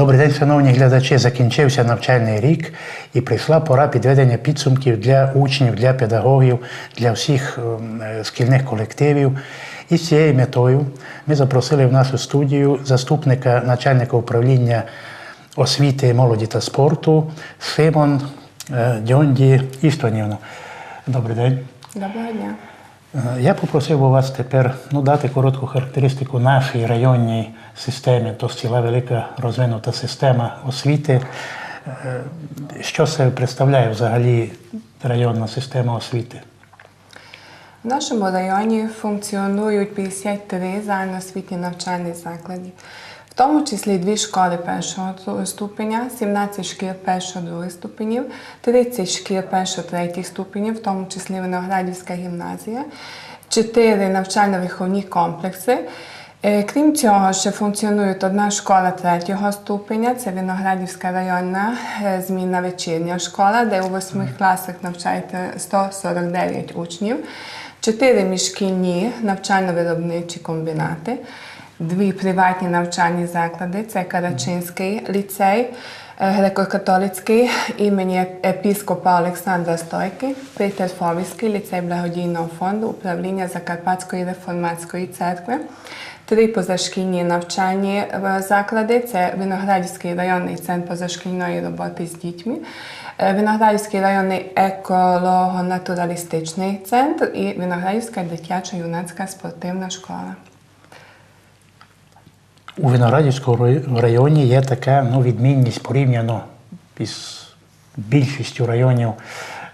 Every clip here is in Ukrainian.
Добрий день, шановні глядачі. Закінчився навчальний рік і прийшла пора підведення підсумків для учнів, для педагогів, для всіх ем, е, шкільних колективів. І з цією метою ми запросили в нашу студію заступника начальника управління освіти, молоді та спорту Симон е, Дьонді Іштванівну. Добрий день. Доброго дня. Е, Я попросив би вас тепер ну, дати коротку характеристику нашій районній системі, то ціла велика розвинута система освіти. Е, Що себе представляє взагалі районна система освіти? В нашому районі функціонують 53 загальноосвітні навчальні заклади, в тому числі дві школи першого ступеня, 17 шкіл першого других ступенів, 30 шкіл першого третіх ступенів, в тому числі Виноградівська гімназія, 4 навчально-виховні комплекси. Е, Крім цього, ще функціонує одна школа третього ступеня, це Виноградівська районна е, змінна вечірня школа, де у восьми класах навчається 149 учнів, чотири міжшкільні навчально-виробничі комбінати, дві приватні навчальні заклади це Карачинський ліцей, е, греко-католицький імені епіскопа Олександра Стойки, Петерфовський ліцей благодійного фонду управління Закарпатської реформатської церкви. Три позашкільні навчальні е, заклади це Виноградівський районний центр позашкільної роботи з дітьми, е, Виноградівський районний еколого-натуралістичний центр і Виноградівська дитячо-юнацька спортивна школа. У Виноградівському районі є така ну, відмінність порівняно із більшістю районів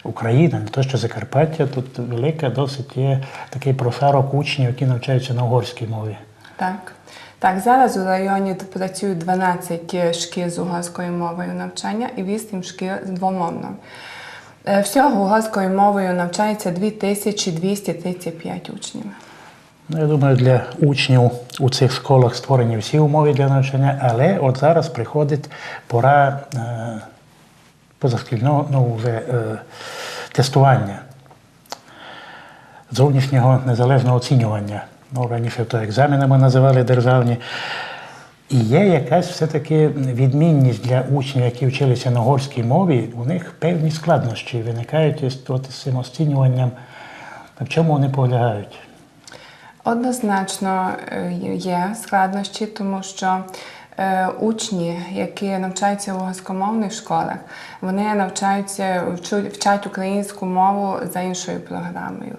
України, не то що Закарпаття, тут велика досить є такий прошарок учнів, які навчаються на угорській мові. Так. Так, зараз у районі працюють 12 шкіл з угорською мовою навчання і 8 шкіл з двомовною. Е, Всього угорською мовою навчається 2235 учнів. Ну, я думаю, для учнів у цих школах створені всі умови для навчання, але от зараз приходить пора е, позашкільного ну, е, тестування, зовнішнього незалежного оцінювання. Ну, раніше то екзаменами називали державні. І є якась все-таки відмінність для учнів, які вчилися на угорській мові, у них певні складнощі виникають от, з цим оцінюванням. В чому вони полягають? Однозначно е, є складнощі, тому що е, учні, які навчаються в угорськомовних школах, вони навчаються вчать українську мову за іншою програмою.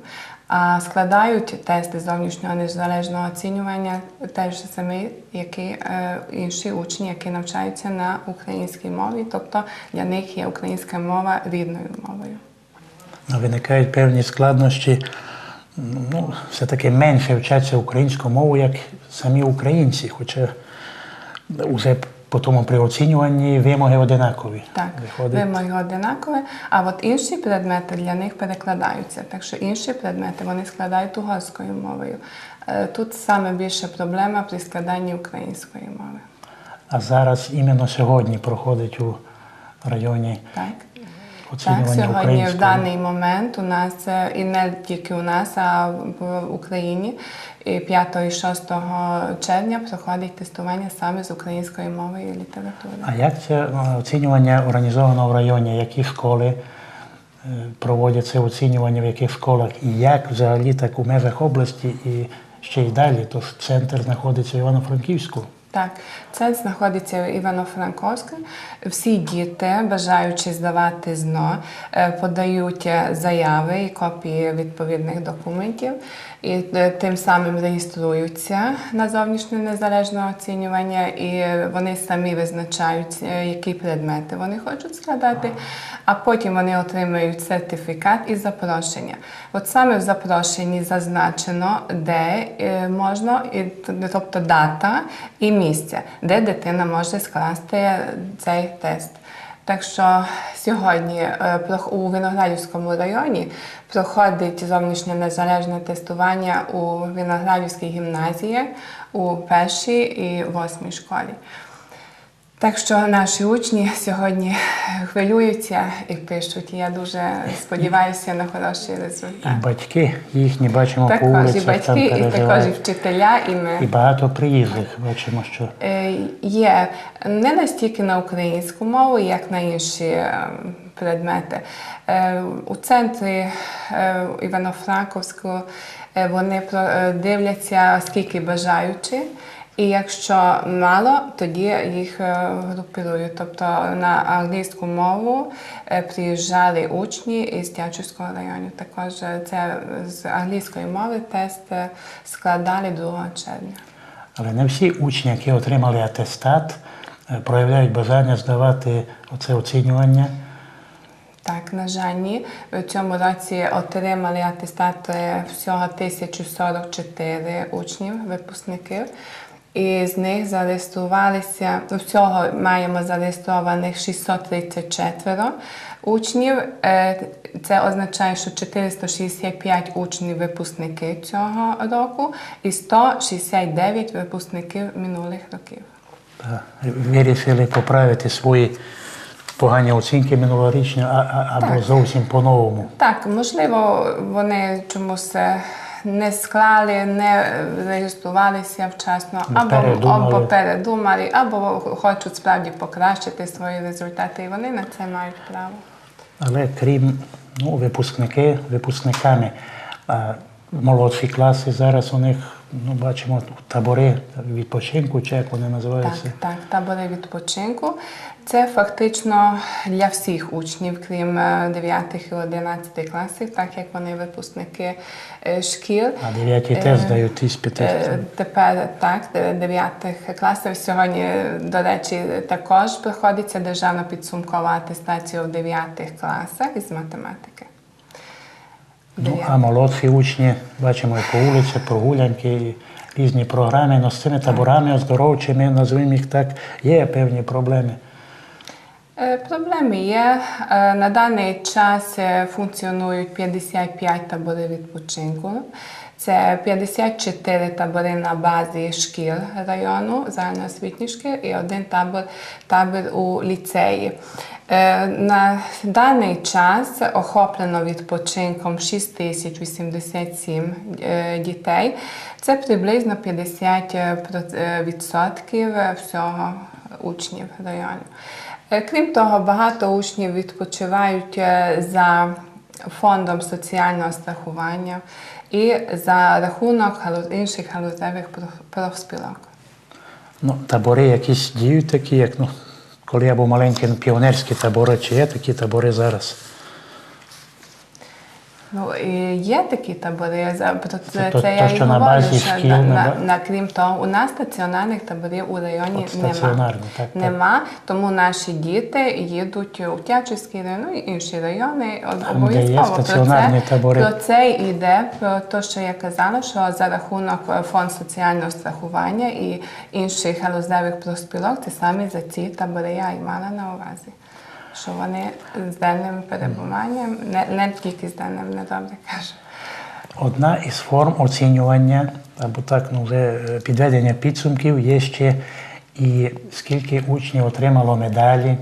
А складають тести зовнішнього незалежного оцінювання теж самі, які е, інші учні, які навчаються на українській мові, тобто для них є українська мова рідною мовою. Ну, Виникають певні складнощі, ну, все-таки менше вчаться українську мову, як самі українці, хоча вже по тому при оцінюванні вимоги одинакові. Так, Виходить. вимоги одинакові, а от інші предмети для них перекладаються. Так що інші предмети вони складають угорською мовою. Е, Тут саме більша проблема при складанні української мови. А зараз іменно сьогодні проходить у районі Так. Так, сьогодні в даний момент у нас і не тільки у нас, а в Україні і 5 і 6 червня проходить тестування саме з української мови і літератури. А як це е, оцінювання організовано в районі? Які школи е, проводять це оцінювання, в яких школах? І як взагалі так у межах області і ще й далі? Тож центр знаходиться в Івано-Франківську. Так, це знаходиться в Івано-Франковську. Всі діти, бажаючи здавати ЗНО, е, подають заяви і копії відповідних документів, і е, тим самим реєструються на зовнішнє незалежне оцінювання, і вони самі визначають, е, які предмети вони хочуть складати, а потім вони отримують сертифікат і запрошення. От саме в запрошенні зазначено, де е, можна, тобто дата і місце, де дитина може скласти цей тест. Так що сьогодні е, у Виноградівському районі проходить зовнішнє незалежне тестування у Виноградівській гімназії у першій і восьмій школі. Так що наші учні сьогодні хвилюються і пишуть. Я дуже сподіваюся на хороший І батьки їхні бачимо по Також і вулицях, там батьки, і також і вчителя, і ми. І багато приїжджих бачимо, що Е, Є не настільки на українську мову, як на інші е, предмети. Е, У центрі е, Івано-Франковського вони дивляться, скільки бажаючі. І якщо мало, тоді їх е, групірують. Тобто на англійську мову е, приїжджали учні із Тячівського району. Також е, це з англійської мови тест складали 2 червня. але не всі учні, які отримали атестат, проявляють бажання здавати оце оцінювання. Так, на жаль, ні. В цьому році отримали атестат всього 1044 учнів, випускників. І з них зареєструвалися, ну, всього маємо зареєстрованих 634 учнів. Е, Це означає, що 465 учнів випускники цього року і 169 випускників минулих років. Та, Вирішили поправити свої погані оцінки минулорічні, або Так. зовсім по-новому. Так, можливо, вони чомусь е, не склали, не реєструвалися вчасно, Не або, передумали. або передумали, або хочуть справді покращити свої результати, і вони на це мають право. Але крім ну, випускники, випускниками, молодші класи зараз у них ну, бачимо табори відпочинку, чи як вони називаються. так, табори відпочинку. Це фактично для всіх учнів, крім 9 і 11 класів, так як вони випускники е, шкіл. А дев'яті теж здають іспити. Е, Тепер так, де- дев'ятих класів сьогодні, до речі, також приходиться державна підсумкова атестація в дев'ятих класах із математики. Ну, а молодші учні, бачимо і по вулиці, прогулянки, різні програми. але з цими таборами оздоровчими, назвемо їх так, є певні проблеми. Е, Проблеми є. Е, На даний час е, функціонують 55 табори відпочинку. Це 54 табори на базі шкіл району, загальноосвітніх шкіл, і один табор, табір у ліцеї. На даний час охоплено відпочинком 6087 е, дітей. Це приблизно 50% всього учнів району. Е, Крім того, багато учнів відпочивають е, за фондом соціального страхування і за рахунок інших галузевих профспілок. Ну, табори якісь діють такі, як ну, коли я був маленький, піонерські табори, чи є такі табори зараз? Ну, і є такі табори, про це, то- це то, я що і говорю, що шкіл, на, на на, крім того, у нас стаціонарних таборів у районі нема. так, так. тому наші діти їдуть у Тячівський район ну, інші райони. Обов'язково про це, табори. про це йде, про те, що я казала, що за рахунок е, фонд соціального страхування і інших галузевих профспілок, це саме за ці табори я і мала на увазі. Що вони з денним перебуванням, не, не тільки з денним, не добре кажу. Одна із форм оцінювання, або так, ну, вже е, підведення підсумків є ще і скільки учнів отримало медалі.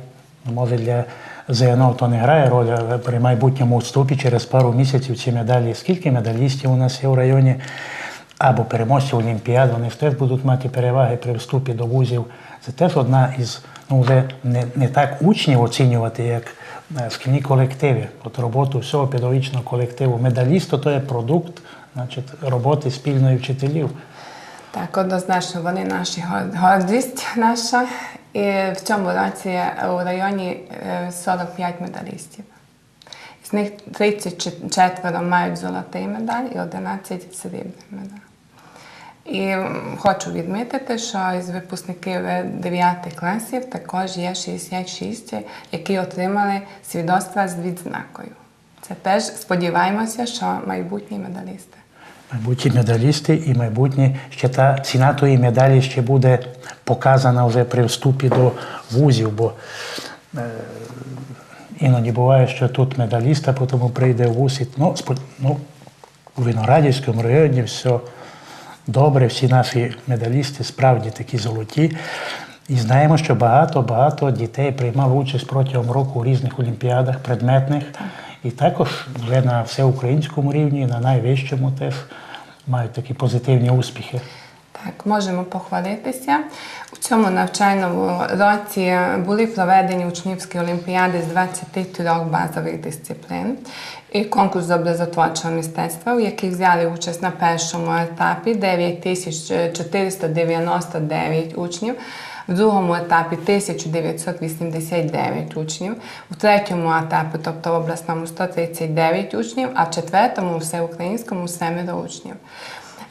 Ну, Може, для ЗНО то не грає роль, але при майбутньому вступі через пару місяців ці медалі, скільки медалістів у нас є в районі, або переможців Олімпіад, вони теж будуть мати переваги при вступі до вузів. Це теж одна із, ну вже не, не так учнів оцінювати, як е, шкільні колективи. От роботу всього педагогічного колективу. Медаліст то є продукт значить, роботи спільної вчителів. Так, однозначно, вони наші гордість наша. І в цьому році у районі е, 45 медалістів. З них 34 мають золотий медаль і 11 срібний медаль. І хочу відмітити, що із випускників 9 класів також є 66, які отримали свідоцтва з відзнакою. Це теж сподіваємося, що майбутні медалісти. Майбутні медалісти і майбутні ще та ціна тої медалі ще буде показана вже при вступі до вузів, бо е, іноді буває, що тут медаліста, потім прийде вуз і ну, ну, у Виноградівському районі все добре, всі наші медалісти справді такі золоті. І знаємо, що багато-багато дітей приймало участь протягом року у різних олімпіадах предметних. І також вже на всеукраїнському рівні, на найвищому теж мають такі позитивні успіхи. Так, можемо похвалитися. У цьому навчальному році були проведені учнівські олімпіади з 23 базових дисциплін і конкурс з образотворчого мистецтва, у яких взяли участь на першому етапі 9499 учнів. В другому етапі 1989 учнів, у третьому етапі, тобто в обласному 139 учнів, а в четвертому всеукраїнському семеро учнів.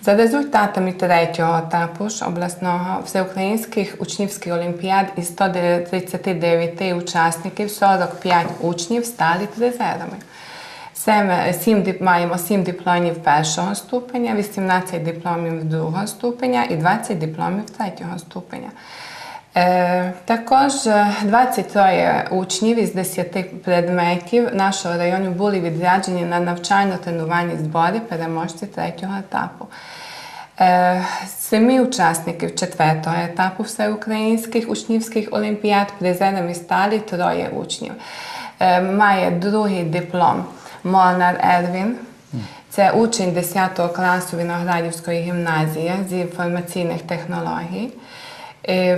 Результатами третього етапу ж обласного всеукраїнських учнівських олімпіад із 139 учасників 45 учнів стали призерами. Маємо 7 дипломів першого ступеня, 18 дипломів другого ступеня і 20 дипломів третього ступеня. Е, також е, 23 учнів із 10 предметів нашого району були відряджені на навчально-тренувальні збори переможці третього етапу. Е, Семи учасників четвертого етапу всеукраїнських учнівських олімпіад призерами стали троє учнів. Е, Має другий диплом Молнар Ервін. Це учень 10 класу Виноградівської гімназії з інформаційних технологій, е,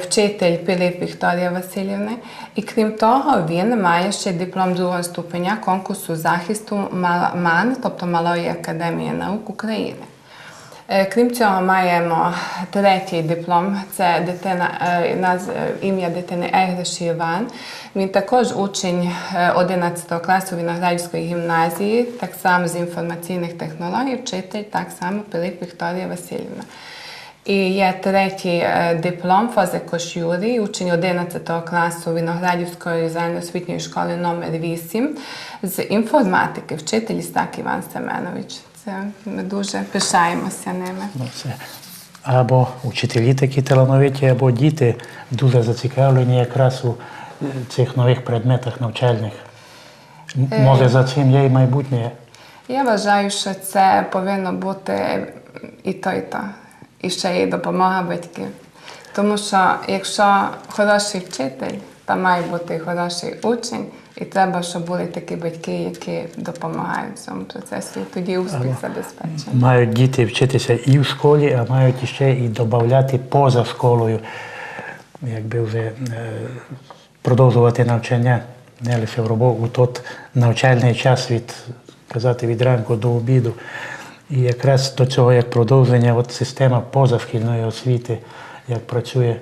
вчитель Пилип Вікторія Васильівна. І крім того, він має ще диплом другого ступеня конкурсу захисту МАН, тобто Малої академії наук України. Е, Крім цього, маємо третій диплом. Це дитина е, е, ім'я дитини Егриш Іван. Він також учень е, 11 класу Виноградівської гімназії, так само з інформаційних технологій, вчитель так само Пилип Вікторія Васильівна. І є третій е, диплом Фозикош Юрій, учень 11 класу Виноградівської загальноосвітньої школи номер 8 з інформатики, вчитель Істак Іван Семенович. Це ми дуже пишаємося ними. Ну, це або учителі такі талановиті, або діти дуже зацікавлені якраз у е, цих нових предметах навчальних. Може, за цим є і майбутнє. Я вважаю, що це повинно бути і то, і то. І ще є допомога батьків. Тому що якщо хороший вчитель, то має бути хороший учень, і треба, щоб були такі батьки, які допомагають в цьому процесі. І тоді успіх забезпечений. Мають діти вчитися і в школі, а мають ще і додати поза школою, якби вже е, продовжувати навчання не лише в роботу, у тот навчальний час від казати від ранку до обіду. І якраз до цього як продовження от система позашкільної освіти, як працює.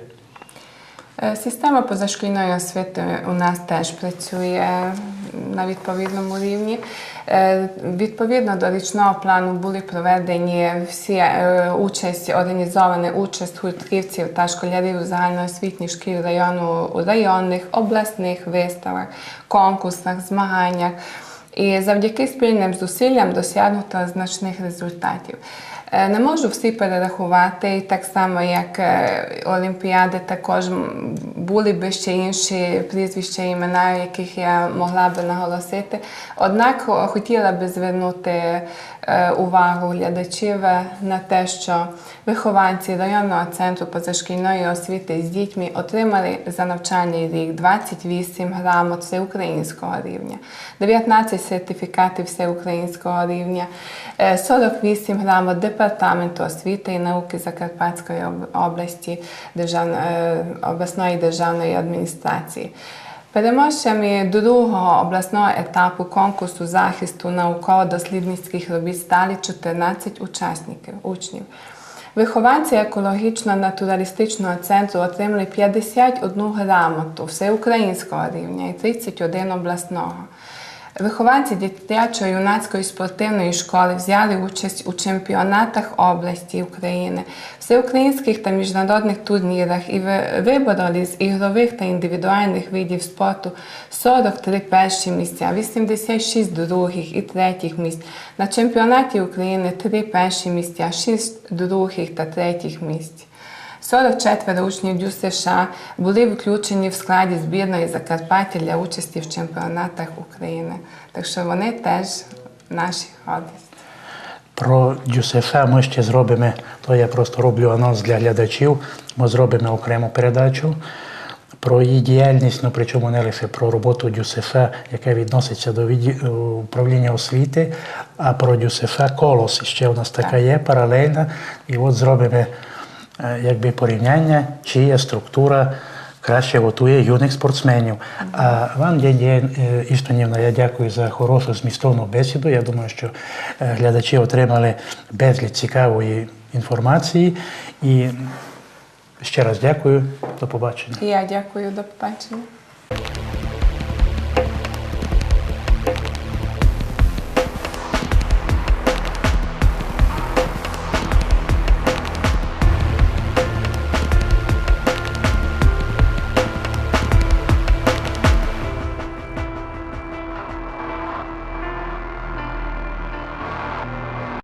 Е, Система позашкільної освіти у нас теж працює на відповідному рівні. Е, Відповідно до річного плану були проведені всі е, участь, організовані участь гуртківців та школярів загальноосвітніх шкіл району у районних, обласних виставах, конкурсах, змаганнях. І завдяки спільним зусиллям досягнуто значних результатів. Е, Не можу всі перерахувати, так само як е, Олімпіади, також були би ще інші прізвища, імена, яких я могла би наголосити. Однак хотіла би звернути е, увагу глядачів на те, що вихованці районного центру позашкільної освіти з дітьми отримали за навчальний рік 28 грамот всеукраїнського рівня, 19 сертифікатів всеукраїнського рівня, е, 48 грамот департаменту освіти і науки Закарпатської об- області е, обласної державної адміністрації. Переможцями другого обласного етапу конкурсу захисту науково-дослідницьких робіт стали 14 учасників, учнів. Вихованці екологічно-натуралістичного центру отримали 51 грамоту всеукраїнського рівня і 31 обласного. Вихованці дитячо-юнацької спортивної школи взяли участь у чемпіонатах області України, всеукраїнських та міжнародних турнірах і ви- вибороли з ігрових та індивідуальних видів спорту 43 перші місця, 86 других і третіх місць. На чемпіонаті України 3 перші місця, 6 других та третіх місць. 44 учнів ДЮС США були включені в складі збірної Закарпаття для участі в чемпіонатах України. Так що вони теж наші гордість. Про Дюсефа ми ще зробимо, то я просто роблю анонс для глядачів. Ми зробимо окрему передачу про її діяльність, ну причому не лише про роботу Дюсефа, яка відноситься до відді- управління освіти, а про Дюсефа Колос. Ще у нас така є паралельна. І от зробимо е, якби порівняння, чия структура краще готує юних спортсменів. А вам, Дядя Іштонівна, я дякую за хорошу змістовну бесіду. Я думаю, що е, глядачі отримали безліч цікавої інформації. І ще раз дякую. До побачення. Я дякую, до побачення.